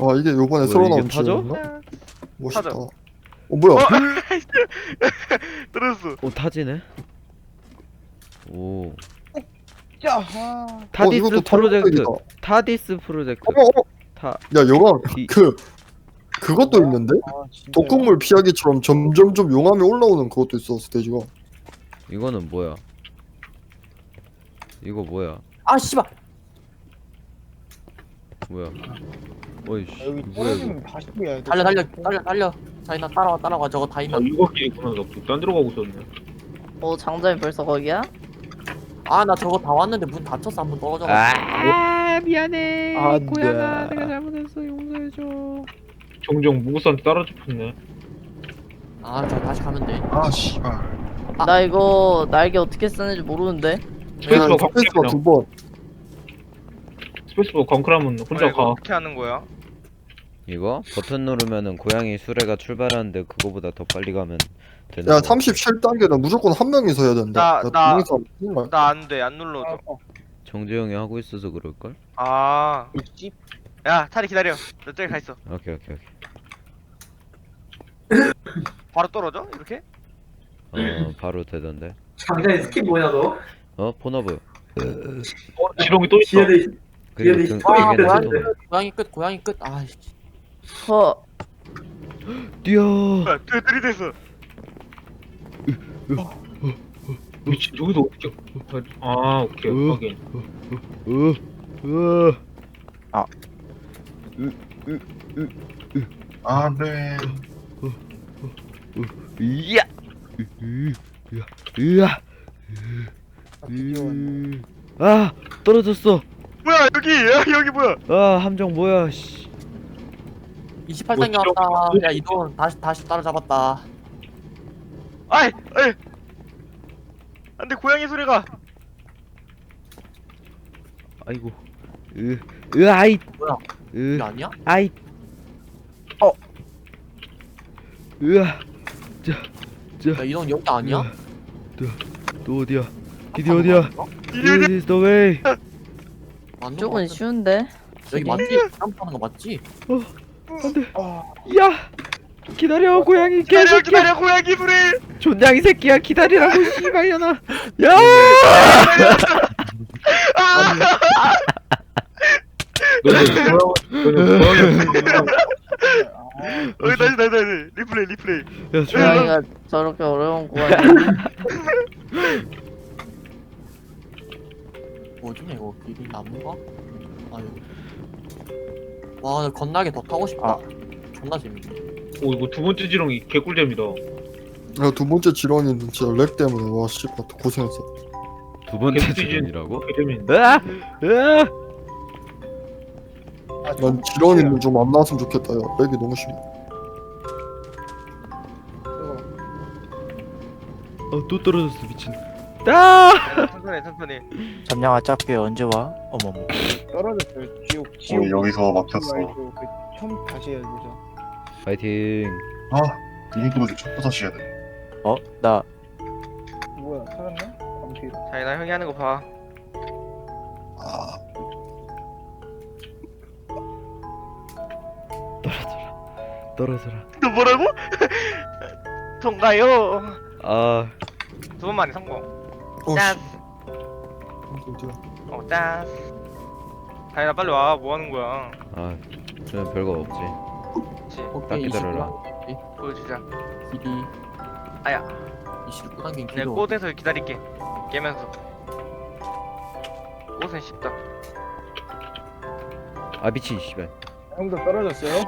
아 이게 요번에 새로 이게 나온 타죠? 멋있다. 타죠. 어 뭐야? 떨어졌어. 오 타지네. 오 야, 어, 타디스 이것도 프로젝트. 타디스 프로젝트. 어, 어, 타야 여가 이- 그 그것도 있는데 아, 진짜. 독극물 피하기처럼 점점점 용암이 올라오는 그것도 있어 스테이지가. 이거는 뭐야? 이거 뭐야? 아 씨발 뭐야? 어이씨 아, 여기 뭐야 이거? 떨어지면 다시 해야 돼. 달려 달려 달려 달려 자이나 따라와 따라와 저거 다아 이거 길이구나 나딴 데로 가고 있었네 어 장점이 벌써 거기야? 아 나 저거 다 왔는데 문 닫혔어 한 번 떨어져 아 미안해 안 돼. 고양아 내가 잘못했어 용서해줘 종종 무구스한테 따라 잡혔네 아저 다시 가면 돼 아 씨발 아. 나 이거 날개 어떻게 쓰는지 모르는데. 스페이스바 두 번. 스페이스바 광클하면 혼자 뭐야, 이거 가 어떻게 하는 거야? 이거 버튼 누르면은 고양이 수레가 출발하는데 그거보다 더 빨리 가면 되는 야 거. 37단계는 무조건 한 명이서 해야 된다. 나- 나- 정말. 나안 돼. 안 눌러줘. 어, 정재영이 하고 있어서 그럴 걸? 아. 집 야, 타리 기다려. 너 저기 가 있어. 오케이 오케이 오케이 바로 떨어져? 이렇게? 어 바로 되던데 장장이 스킨 뭐냐 너? 어 폰업을 어? 지렁이 또 있어 그리고 등, 있어. 아 고양이. 끝 고양이 끝 고양이 끝 아이씨 허. 뛰어 야, 들- 들이댔어. 미친 여기도 어떻게 아 오케이 어? 확인 으, 으. 안돼 이야 으, 으, 으아 드디어 왔네. 으. 아 떨어졌어 뭐야, 여기. 야, 여기 뭐야? 아 함정 뭐야 씨. 28단계 뭐, 왔다. 야 이동. 다시 다시 따라잡았다. 아이, 아이. 안 돼, 고양이 소리가. 아이고. 으, 으 아이. 뭐야? 으 이게 아니야? 아이. 어. 으아. 야 이동 여기 아니야? 또 어디야? 길이 어디야? 이리 This is the way 맞는 거 같은데. 쉬운데. 여기 맞지? 점프하는 거 맞지? 아, 야 기다려 고양이 기다려, 개새끼야 기다려, 고양이 소리. 존냥이 새끼야 기다리라고 씨발려나 야 아! 어, 다시, 다시, 다시. 리플레이, 리플레이. 야, 조용히 고양이가 저렇게 어려운 고양이. 뭐지? 이거 길이 나무가? 아 여기. 와나 건나게 더 타고 싶다. 존나 재밌네. 오 이거 두 번째 지렁이 개꿀잼이다. 야, 두 번째 지렁이는 진짜 렉 때문에 와 씨발 고생했어. 두 번째? 개재밌네 으아 으아! 아, 난 지렁이는 좀 안 나왔으면 좋겠다. 야, 렉이 너무 심해. 어 또 떨어졌어 미친 아 천천히, 천천히. 잠냥아 짭게 언제 와? 어머머 떨어졌어요. 지옥, 지옥. 우리 여기서 막혔어 말고 그 처음 다시 해야 되죠. 파이팅 아 이정도면 첫부터 시야 돼 어? 나 뭐야, 살았나? 암필. 자, 나 형이 하는 거 봐. 아 떨어져라 떨어져라 너 뭐라고? 통과요. 아 두 번만에 성공. 어, 짠. 어, 짠. 다이나 빨리 와. 뭐 하는 거야? 아, 저는 별거 없지. 그치. 딱 기다려라. 29단계 보여주자. 길이 아야. 29단계 내가 길이 꽃에서 기다릴게. 깨면서. 꽃은 쉽다. 아 미친 씨발. 형도 떨어졌어요?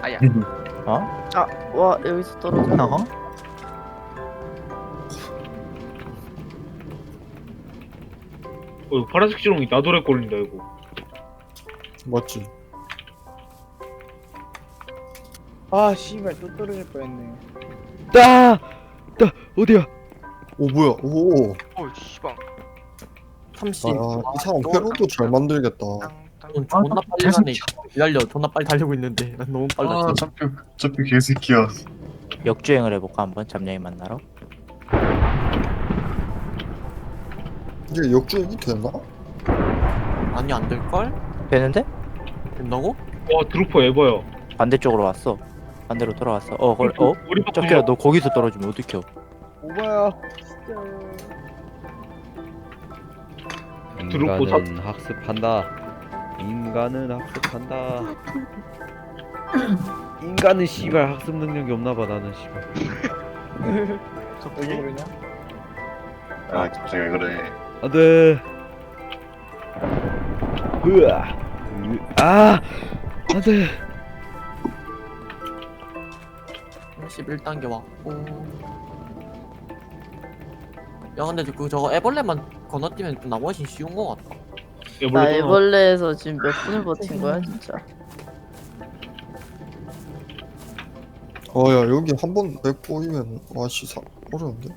아야. 아, 와 여기서 떨어져. 어? 어 파란색 지렁이 나도래 걸린다 이거 맞지? 아, 씨발, 또 떨어질 뻔했네. 따, 따 어디야? 오 뭐야? 오. 어, 씨방. 30 아, 이 사람 회로도 잘 만들겠다. 넌 존나 빨리 가네 기다려 존나 빨리 달리고 있는데 난 너무 빨라 아. 잡혀 잡혀 개새끼야 역주행을 해볼까 한번 잠냥이 만나러? 이게 역주행이 되나? 아니 안 될걸? 되는데? 된다고? 와 드루퍼 에버야. 반대쪽으로 왔어. 반대로 돌아왔어. 어, 걸, 어? 우리 짝피야, 너 거기서 떨어지면 어떡해? 오바야. 드롭보 인간은 학습한다. 인간은 학습한다. 인간은 씨발 학습 능력이 없나 봐 나는 씨발. 왜 갑자기? 아 갑자기 왜 그래 안돼. 으아. 으- 아 안돼. 11단계 왔고 야 근데 그 저거 애벌레만 건너뛰면 좀 나머지는 쉬운 거 같다 나 애벌레에서 지금 몇 분을 버틴 거야 진짜 어야 여기 한번맥 보이면 와씨 사 어려운데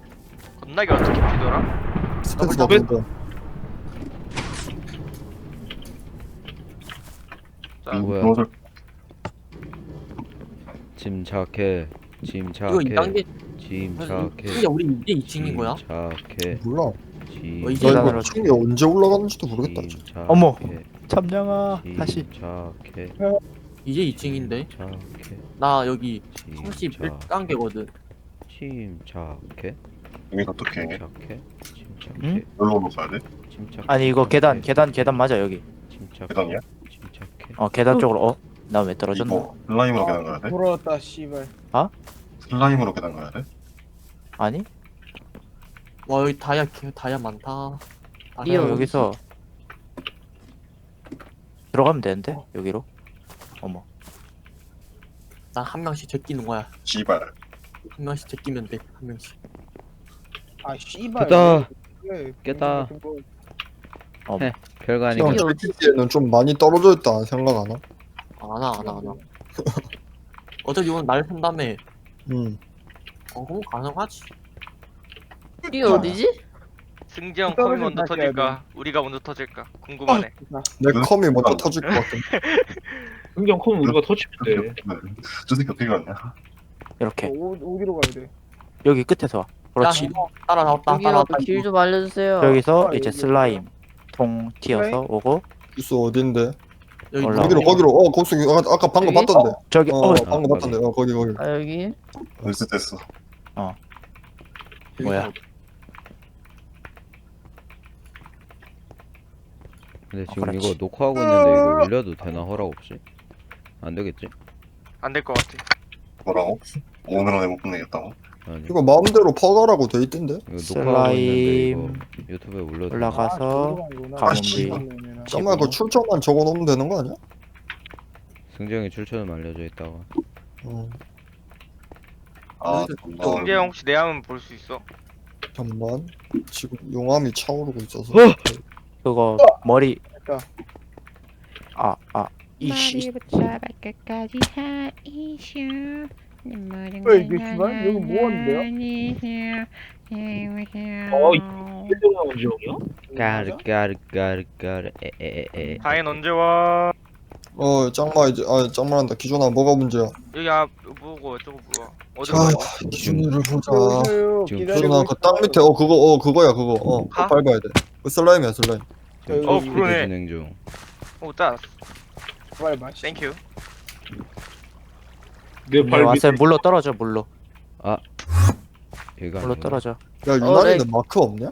건나기 어떻게 피더라? 스탠스 더블 나쁜데 자, 뭐야? 들어오자 침착해. 이거 침착해. 2단계 침착해. 근데 우리 이제 2층인 거야? 침착해. 몰라 어. 이제 나 이거 층이 언제 올라가는지도 모르겠다 진짜. 어머. 참냥아, 다시. 침착해. 이제 2층인데 침착해. 나 여기 침착해. 31단계거든 침착해. 여기서 어떻게 해? 침착해. 침착해. 응? 여기로 가야 돼? 침착해. 아니, 이거 계단, 계단, 계단 맞아, 여기. 침착해. 계단이야? 침착해. 어, 계단 쪽으로, 어? 나 왜 떨어졌나? 이거 슬라임으로 계단 가야 돼? 돌아왔다 씨발. 슬라임으로 계단 가야 돼? 아니? 와 여기 다이아 개- 다이아 많다 다이아. 그냥 여기서 들어가면 되는데? 여기로? 어머. 난한 명씩 제끼는 거야 씨발 한 명씩 제끼면 돼한 명씩 아 씨발. 됐다. 왜? 깼다. 뭐. 별거 아니고. 어디- GT에는 좀 많이 떨어져 있다 생각 안 하? 안와 안와 안와 어차피 이건 날 쓴다며 응어 그럼 가능하지 이게 어디지? 승재형 컴이 떨어진 먼저 터질까? 우리가 먼저 터질까? 궁금하네. 내 응? 컴이 먼저 응. 터질 것 같은데 흥경 컴은 우리가 터치면 돼. 저 새끼 어떻게 갔냐 이렇게. 어, 어디로 가야 돼? 여기 끝에서 와. 그렇지. 따라 나왔다 여기 따라 나왔다 길 좀 알려주세요 여기서 아, 이제 여기. 슬라임 통 튀어서 오고 주스 어딘데? 여기 올라와. 거기로 거기로 어 거기서 아까, 아까 방금 여기? 봤던데 저기 어, 어, 방금 봤던데 어 거기 거기 아 여기? 벌써 됐어 뭐야? 근데 아, 지금 그렇지. 이거 녹화하고 있는데 이거 올려도 되나 허락 없이? 안 되겠지? 안 될 것 같아. 뭐라고? 오늘 안에 못 끝내겠다고? 아니. 이거 마음대로 퍼가라고 돼 있던데 이거 녹화하고 있는데 이거 슬라임 유튜브에 올려도 되나? 올라가서 아. 씨발. 정말 그 출처만 적어놓으면 되는 거 아니야? 승재형이 출처는 알려져 있다가 어아 존나 승재형 혹시 내 화면 볼 수 있어? 잠만 지금 용암이 차오르고 있어서 그거 머리 그러니까. 아아 이씨 머리부터 발끝까지 다 이슈 걸 이게 씨발? 여기 뭐 하는데요? 어? 까르 까르 까르 까르 에에에에 다인 언제 와? 어 짱마 이제 아 짱마한다 기존아 뭐가 문제야 여기 앞 뭐고 저거 뭐야? 어디 자 가? 기준이를 보자 보세요. 지금 기다리고 기준아 그 땅 있어요. 밑에 어 그거 어 그거야 그거 어 가? 그거 밟아야 돼그 슬라임이야 슬라임 어, 그러네. 진행 중 오. 빨리 마시. 땡큐. 내 네, 발 밑에 물로 떨어져 물로 얘가 물로 아니구나. 떨어져 야 어, 유난히는 네. 마크 없냐?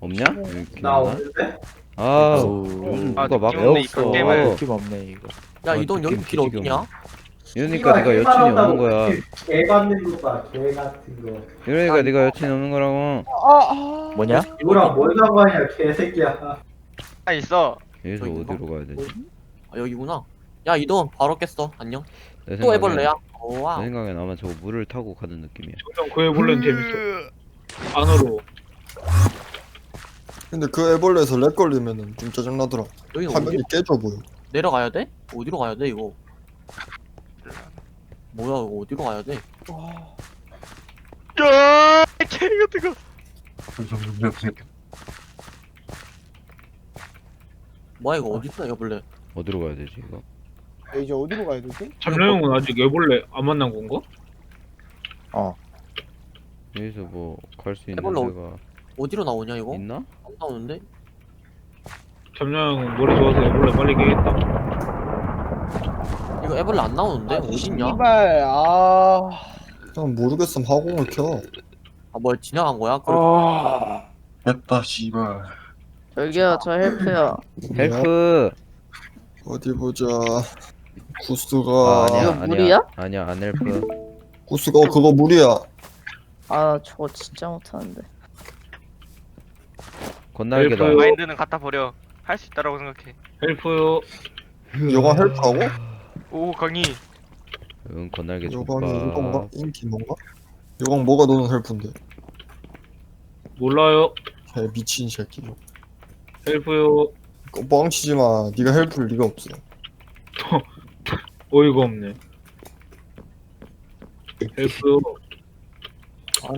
없냐? 여기 나 없는데? 아 음, 아, 누가 막 느낌 없네, 이 없어 게임을. 느낌 없네 이거 야 아, 이동 여기 느낌 길 뒤지게 어디냐? 이러니까 네가 여친이 없는 거야 개 받는 거 봐, 개 같은 거. 이러니까 네가 여친이 없는 거라고 뭐냐? 이거랑 뭘 상관이야, 개새끼야. 아 있어. 여기서? 어디로 가야 되지? 아 여기구나 야 이동 바로 깼어 안녕 내 또 해볼래야? 오와 내 생각엔 아마 저거 물을 타고 가는 느낌이야 정상 그 해볼래는 재밌어. 안으로. 근데 그 애벌레에서 렉 걸리면은 좀 짜증나더라 여기 어디 화면이 깨져 보여 내려가야 돼? 어디로 가야 돼 이거 뭐야 이거 어디로 가야 돼? 야, 개 같은 거. 뭐야 이거 어디 있어 이거 원래 어디로 가야 되지 이거? 야, 이제 어디로 가야 되지? 잠룡은 아직 애벌레 안 만난 건가? 여기서 뭐 갈 수 있는 해볼래, 데가 어디로 나오냐 이거? 있나? 안 나오는데? 잠냥 머리 좋아서 원래 빨리 깨겠다. 이거 애벌레 안 나오는데? 어딨냐? 씨발 아 그냥 모르겠으면 하공을 켜 아, 뭐 지나간 거야? 그래. 됐다 씨발 저기요 저 헬프요 헬프 어디 보자 아, 구스가 아니야 이거 아니야 물이야? 아니야 안 헬프 구스가 어, 그거 물이야 아 저거 진짜 못하는데 건날개다 헬프. 마인드는 갖다 버려. 할 수 있다라고 생각해. 헬프요. 여강 헬프하고? 오 강희. 응 건날개 족밥 이건가? 인기 뭔가? 여강 뭐가 너는 헬프인데 몰라요. 개 미친 새끼 헬프요. 뻥치지 마 네가 헬프를 리가 없어 어이가 없네. 헬프요.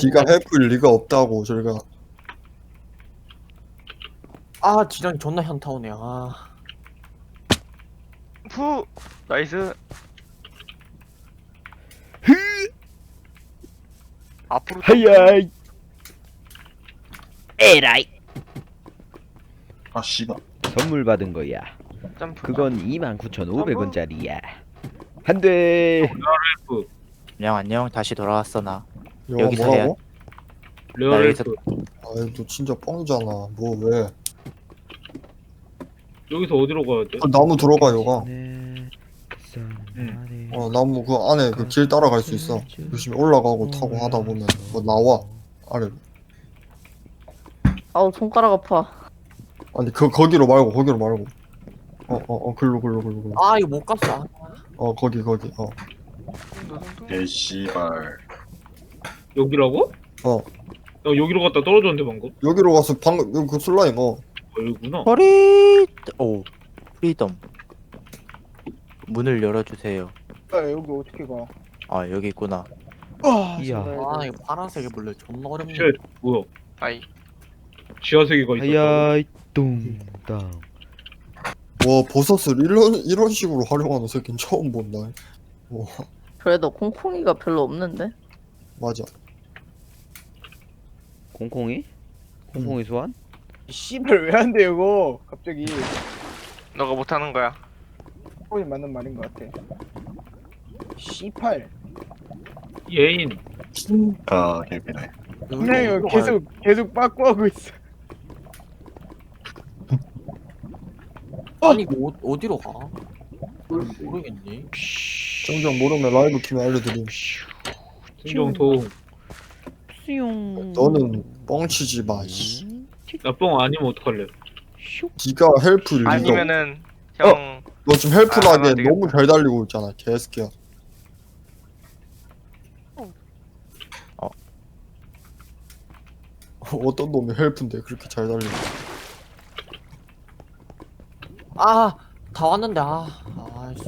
네가 헬프일 리가 없다고 저희가. 아 지렁이 존나 현타 오네. 아. 푸. 나이스. 앞으로 하야 에라이. 아 씨발. 선물 받은 거야. 점프. 그건 29,500원짜리야 안돼. 안녕 안녕 다시 돌아왔어 나 여강 여기서 뭐라고? 레어 나 여기서- 헬프. 아이 너 진짜 뻥이잖아 뭐 왜? 여기서 어디로 가야 돼? 그 나무 들어가 응. 어 나무 그 안에 그 길 따라갈 수 있어 열심히 올라가고 타고 하다 보면 뭐 나와 아래 아우 손가락 아파 아니 그 거기로 말고 거기로 말고 어어어 글로 글로 글로 글로 아 이거 못 갔어 어 거기 거기 어 개 씨발 여기라고? 어. 야, 여기로 갔다 떨어졌는데 방금. 여기로 가서 방금 여기 그 슬라임 어 어, 여기구나. 허리 오 프리덤 문을 열어주세요 아, 여기 어떻게 가 아 여기 있구나 아, 이야 아 이거 파란색 애벌레 존나 어렵네 쉣. 뭐야? 아이. 지하세계가 있었어. 하야 뚱땅 와 버섯을 이런 이런 식으로 활용하는 새끼는 처음 본다. 와. 그래도 콩콩이가 별로 없는데? 맞아. 콩콩이? 콩콩이 소환? 씨발 왜 안 돼 이거? 갑자기. 너가 못하는 거야. 거의 맞는 말인 것 같아. 씨팔. 예인. 아 개비네. 그냥 이거 계속 계속 빠꾸하고 있어 아니 이거 어, 어디로 가? 모르겠네 정정 모르면 라이브 키면 알려드림 승정통. 수용 너는 뻥치지 마 씨. 나뻥 아니면 어떡할래? 네가 헬프를 리가 아니면은 형. 너 지금 아, 안 되겠다. 너무 잘 달리고 있잖아 개새끼야 어. 어떤 놈이 헬프인데 그렇게 잘 달리고 아 다 왔는데 아 아이씨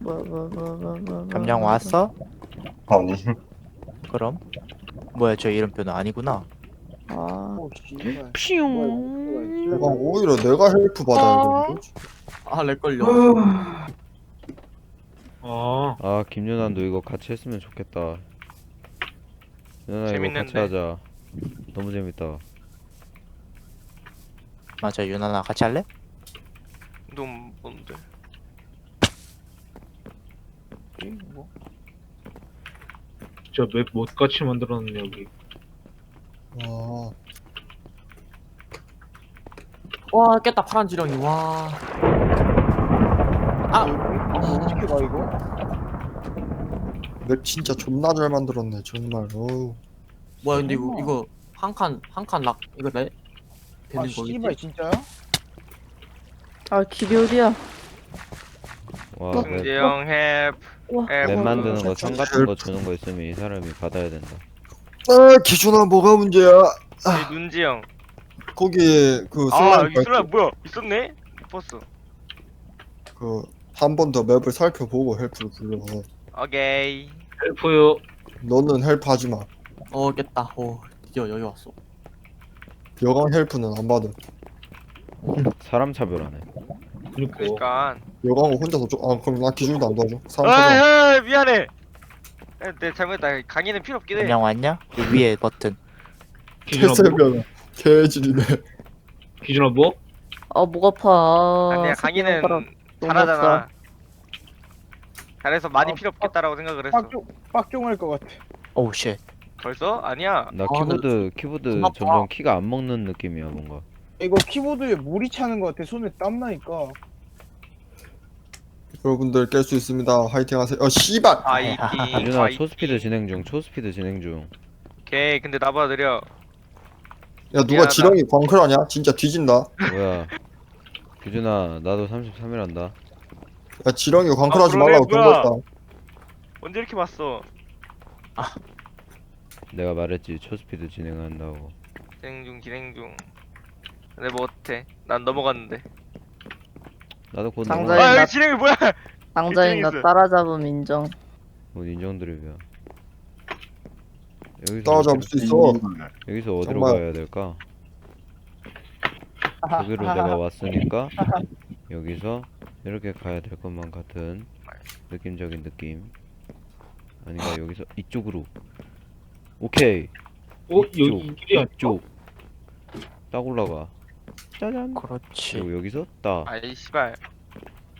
뭐야 뭐야 뭐야 뭐야 뭐야 감량 왔어? 아니. 그럼? 뭐야 저 이름표는 아니구나. 아. 오 씨발. 피용 내가 오히려 내가 헬프 받아야 되는데 아 렉 걸려. 아, 아 김윤환도 이거 같이 했으면 좋겠다. 윤환아 이거 같이 재밌는데. 하자. 너무 재밌다. 맞아 유나나 같이 할래? 놈 뭔데? 진짜 맵 못같이 만들어놨네 여기. 와. 와 깼다 파란 지렁이. 와. 아! 어떻게 가 이거? 맵 진짜 존나 잘 만들었네 정말. 어우. 뭐야 근데 이거 이거 한 칸 한 칸 락 이거 내 아 되는 씨발 거겠지? 진짜요? 아 길이 어디야 와맵. 와앱 맵 만드는 거상 같은 거 주는 거 있으면 이 사람이 받아야 된다 아 기준아 뭐가 문제야 이 눈지형. 거기 그 아 슬라임 여기 슬라 뭐야? 있었네? 버스. 그한 번 더 맵을 살펴보고 헬프를 불러 오케이. 헬프요. 너는 헬프 하지 마 어 깼다 오 드디어 여기 왔어 여강 헬프는 안 받음 사람 차별하네 그니까. 그러니까. 여강은 혼자서 좀, 아 그럼 나 기준도 안 도와줘 아, 사람 찾아 아 미안해. 아, 내 잘못했다. 강의는 필요 없긴 해. 감량 왔냐? 그 위에 버튼 기준아 뭐? 개새벽 개질이네 기준아 뭐? 목 아파. 아니야 너무 잘하잖아. 잘해서 많이 아, 필요 없겠다라고 생각을 했어 빡종 빡종할 것 같아. 오우 쉣. 벌써? 아니야 나 아, 키보드 키보드 점점 키가 안 먹는 느낌이야 뭔가 이거 키보드에 물이 차는 것 같아. 손에 땀 나니까. 여러분들 깰 수 있습니다. 화이팅 하세요. 어 씨발! 아이팅 유준아 아이팅. 초스피드 진행 중 초스피드 진행 중. 오케이 근데 나봐 느려. 야 누가 미안하다. 지렁이 광클하냐? 진짜 뒤진다. 뭐야? 유준아 나도 33이란다. 야 지렁이 광클하지 아, 그러네, 말라고 뭐야. 경고했다. 언제 이렇게 봤어? 내가 말했지 초스피드 진행한다고. 진행 중 진행 중 근데 뭐 어때 난 넘어갔는데. 나도 곧 당장에 넘어가. 아 나- 여기 진행이 뭐야? 당장인 나? 있어. 따라잡음 인정. 뭐 인정 드립이야. 여기서 따라잡을 수 있어. 여기서 어디로 정말. 가야 될까? 여기로 내가 왔으니까 여기서 이렇게 가야 될 것만 같은 느낌적인 느낌. 아닌가 여기서 이쪽으로. 오케이. 어? 여기 이 길이 아니야? 이쪽. 딱 올라가 짜잔. 그렇지. 그리고 여기서 딱. 아이 씨발.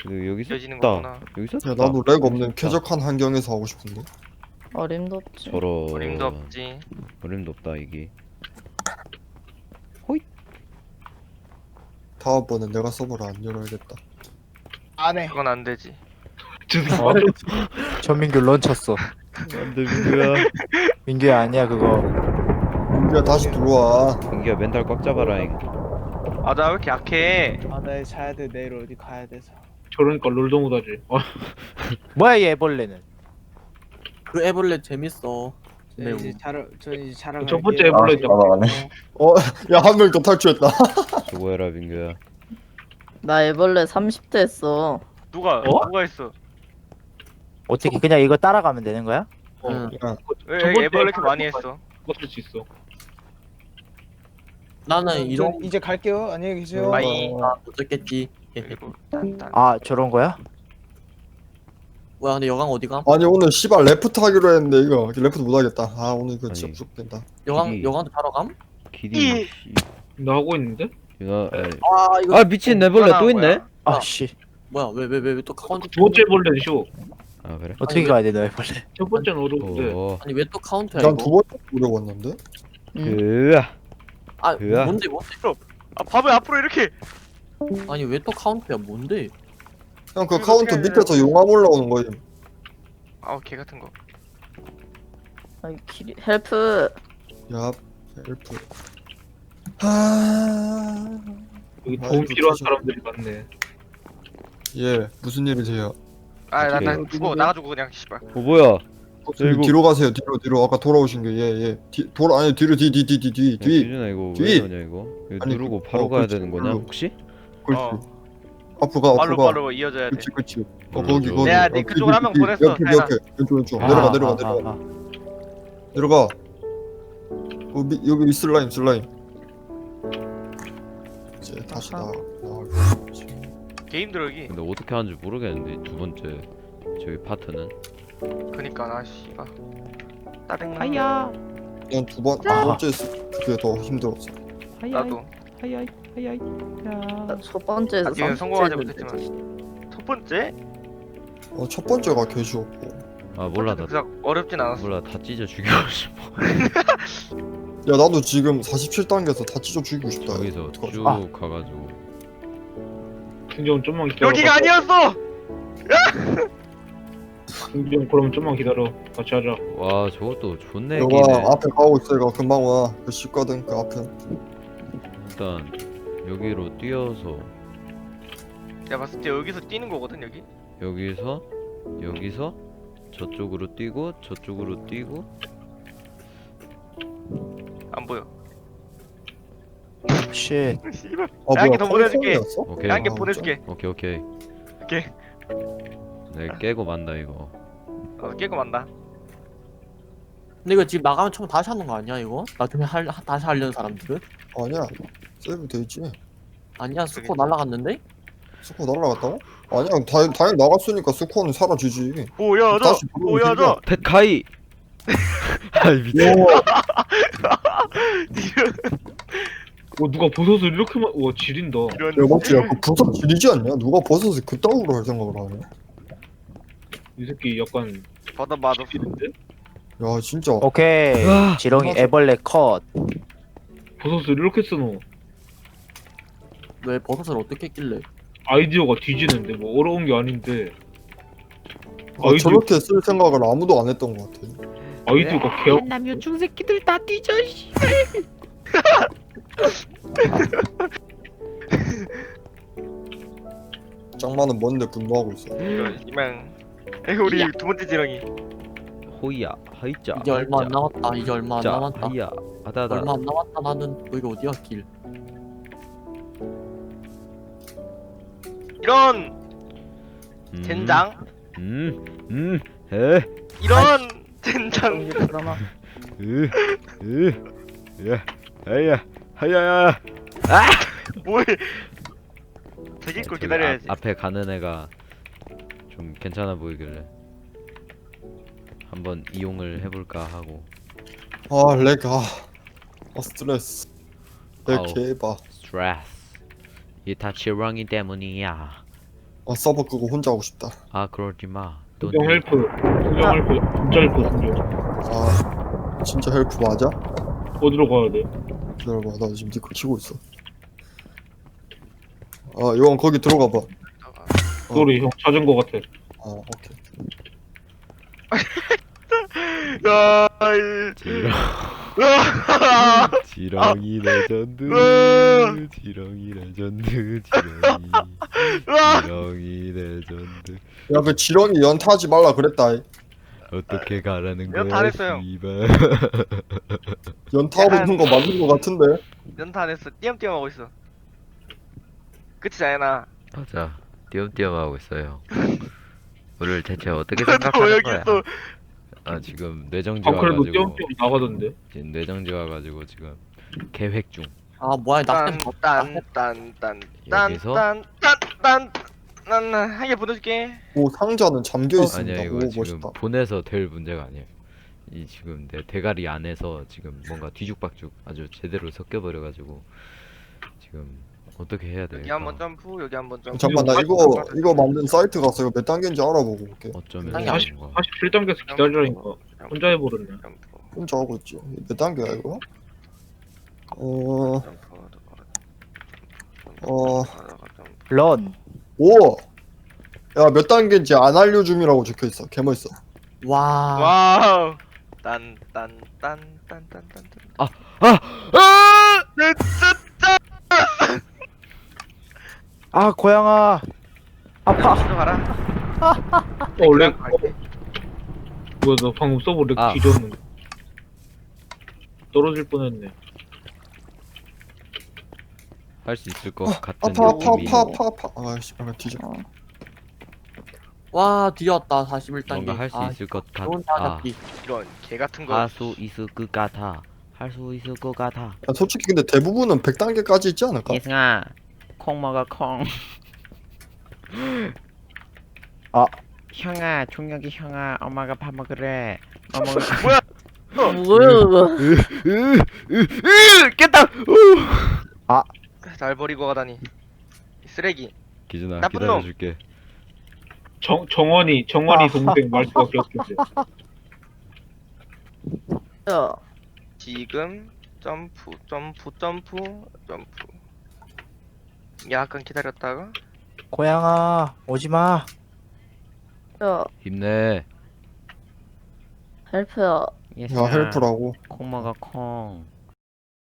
그리고 여기서 이어지는 거구나. 여기서 야 딱. 나도 렉 없는 딱. 쾌적한 환경에서 하고 싶은데. 어림도 없지. 저런. 어림도 없지. 어림도 없다 이게. 다음번엔 내가 서버를 안 열어야겠다. 안 해. 그건 안 되지. 전민규 런쳤어. 안돼 민규야. 민규야 아니야 그거. 민규야 다시 들어와. 민규야 멘탈 꽉 잡아라잉 아 나 왜 이렇게 약해 아, 나 자야 돼. 내일 어디 가야 돼서. 저러니까 롤도 못하지 아, 뭐야 이 애벌레는? 그 애벌레 재밌어. 저 매우. 이제 자러 저 이제 자러 첫 갈게요. 번째 애벌레 아, 안 해. 어야 한 명 더 탈출했다 수고해라 민규야 나 애벌레 30대 했어. 누가 어? 누가 했어 어떻게 그냥 이거 따라가면 되는 거야? 응. 왜 첫 번째 애벌레 이렇게 많이 했어 버틸 수 있어 나는 전 이런 이제 갈게요. 안녕히 계세요. 빠이 못 듣겠지. 그리고 딴딴 아 저런 거야? 뭐야 근데 여강 어디가? 아니 오늘 씨발 레프트 하기로 했는데 이거 레프트 못하겠다 아 오늘 이거 진짜 아니. 무섭겠다 여강 이- 여강도 자러 감? 길이 씨. 나 하고 있는데? 유나 에이. 아 이거 아 미친 내벌레 또 있네 아 씨. 뭐야 왜왜왜 왜 또 카운트? 두 번째 애벌레는 쉬워 아 그래 어떻게 아니, 가야 돼너 애벌레? 첫 번째는 어려운데 어 아니 왜 또 카운트야 난 이거? 두 번째 노려봤는데 으 아아 그야? 뭔데 뭔데? 아 밥을 앞으로 이렇게. 아니 왜 또 카운트야? 뭔데? 그냥 그 카운트 어떻게 밑에서 용암 올라오는 거임. 아우 개 같은 거. 아, 길이 헬프. 야 헬프. 하... 여기 아, 도움 이거 필요한 진짜- 사람들이 많네. 예 무슨 일이세요? 아 나 나. 죽어 나가지고 그냥 씨발. 어 뭐야 혹시 이거- 뒤로 가세요. 뒤로 뒤로. 아까 돌아오신 게 예예. 돌아 아니 뒤로 뒤 뒤 뒤 뒤뒤 야, 뒤. 기준아 이거 뒤. 왜 이러냐 이거? 이거 아니, 누르고 그- 바로 어, 가야 그렇지, 되는 거냐 그걸로. 혹시? 그렇지. 어. 앞으로 가 바로 앞으로 가. 바로 이어져야 돼. 그렇지 그렇지. 어 음, 거기 음. 거기. 내가 어, 네 뒤, 그쪽으로 뒤, 한명 뒤. 보냈어, 옆에. 옆에 왼쪽 왼쪽. 아, 내려가 아, 내려가 아, 내려가. 아, 아. 내려가. 어, 미, 여기 슬라임 슬라임 이제 다시 나 게임 들어기 근데 어떻게 하는지 모르겠는데 두 번째 저기 파트는 그니까 나 씨발. 따릉 하야. 난두번 두 번째 스- 그게 더 힘들었어. 나도. 하야이 하야이. 나첫 번째에서 아직은 30대 성공하지. 못했지만. 첫 번째? 어, 첫 번째가 개 쉬웠고. 아 몰라 나 그닥 어렵진 않았어. 몰라 다 찢어 죽이고 싶어. 야 나도 지금 47단계에서 다 찢어 죽이고 싶다. 여기서 어떡하지? 쭉 아. 가가지고. 승정 좀만 기다려 여기가 아니었어 승정 그러면 좀만 기다려. 같이 하자. 와 저것도 존내 너가 기네 앞에 가고 있어. 이거 금방 와 그 쉽거든 그 앞에. 일단 여기로 뛰어서 내가 봤을 때 여기서 뛰는 거거든 여기? 여기서 여기서 저쪽으로 뛰고 저쪽으로 뛰고. 안 보여. 쉣. 씨발. 아 뭐야 더 보내줄게. 오케이. 한 개 아, 보내줄게. 오케이 오케이. 오케이. 네 깨고 만다 이거 어 깨고 만다 근데 이거 지금 나가면 처음 다시 하는 거 아니야 이거? 나중에 할 다시 하려는 사람들은? 아니야 세이브 돼 있지 아니야 스코어 날라갔는데? 스코어 날라갔다고? 아니야 다행 다행 나갔으니까 스코어는 사라지지 보여줘 다시 들어오면 보여줘 팻카이 아이 미친 어 누가 버섯을 이렇게 만.. 와 지린다 이런 야 맞지 야그 버섯 지리지 않냐? 누가 버섯을 그따구로 할 생각을 하냐? 이 새끼 약간 받아 맞아 지린데? 야 진짜 오케이. 으아. 지렁이 맞아. 애벌레 컷. 버섯을 이렇게 쓰노 왜 버섯을 어떻게 했길래? 아이디어가 뒤지는데 뭐 어려운 게 아닌데 아, 아이디어 저렇게 쓸 생각을 아무도 안 했던 것 같아. 아이디어가 개 남 요충 새끼들 다 뒤져 씨. 짱마는 뭔데 분노하고 있어. 이만 에이 우리 두 번째 지렁이. 호이야 하이자 이제 얼마 안 하이자, 남았다. 이제 얼마 안자 남았다. 하이야 아다다. 얼마 안 남았다. 나는 여기 어디야 길? 이런! 음, 젠장? 음음에? 이런! 젠장. 그러나 으으야 하이야 하이야. 뭘? 자기 걸 기다려야지. 아, 앞에 가는 애가 좀 괜찮아 보이길래 한번 이용을 해볼까 하고 아 렉, 아, 아 스트레스. 렉 아우. 개봐. 스트레스 이게 다 지렁이 때문이야 아 서버 끄고 혼자 하고 싶다. 아 그러지마 동정 헬프 동정 헬프 진짜 헬프 아 진짜 헬프 맞아? 어디로 가야 돼? 기다려봐, 나 지금 니거 키고 있어. 아 요한 거기 들어가 봐. 어. 소리 형 찾은 거 같아 아 오케이. 야 이- 지렁 으아! 지렁이 레전드 으아! 지렁이 레전드 지렁이! 지렁이 레전드 야그 지렁이 연타하지 말라 그랬다. 이. 어떻게 가라는 연타 거야 안 했어요. 씨발 연타하고 있는 거 맞는 거 같은데. 연타 안 했어 띄엄띄엄 하고 있어 그치 자연아 맞아 띄엄띄엄 하고 있어요 오늘 대체 어떻게 너 생각하는 거야 있어 아 지금 뇌정지 아 와가지고 띄엄띄엄 나가던데 지금 뇌정지 와가지고 지금 계획 중 아 뭐야 낙템 더 여기서? 딴딴딴딴딴딴한개 보내줄게 오 상자는 잠겨 있습니다. 아니야 이거 오 지금 멋있다. 보내서 될 문제가 아니에요 이 지금 내 대가리 안에서 지금 뭔가 뒤죽박죽 아주 제대로 섞여버려가지고 지금 어떻게 해야 돼 여기 한번 점프 여기 한번 점프 잠깐 나 이거 이거 만든 사이트 가서 이거 몇 단계인지 알아보고 올게. 어쩌면 아니, 되는 40, 거야 47단계에서 기다리라니까 혼자 해버렸네 점프 혼자 하고 있지. 몇 단계야 이거? 어, 점프 어, 런. 오. 야 몇 단계인지 안 알려줌이라고 적혀 있어. 개 멋있어. 와. 와우 딴딴딴딴딴딴딴 아! 아! 아 고양아. 아파. 들어가라 어 원래 갈게. 뭐야 너 방금 서버 렉 아. 뒤졌는데 떨어질 뻔했네 할 수 있을 것 같은 아파 아파 느낌이 아파 아파 아파. 아씨 방금 뒤져. 와 뒤졌다 41단계. 뭔가 할수 아, 있을 것 좋은 같아 잡기. 이런 개 같은 거 할 수 있을 것 같아 할 수 있을 것 같아 야, 솔직히 근데 대부분은 100단계까지 있지 않을까? 예승아 콩 먹어 콩. 아. 형아 종혁이 형아 엄마가 밥 먹으래. 밥 먹을 뭐야? 그거? 깼다! 잘 버리고 가다니. 이 쓰레기. 기준아 나쁜 기다려줄게. 정, 정원이 정원이 아. 동생 말투가 그렇게 야 지금 점프 점프 점프 점프 약간 기다렸다가? 고양아 오지 마. 야 힘내. 헬프야. 야 헬프라고. 콩 먹어 콩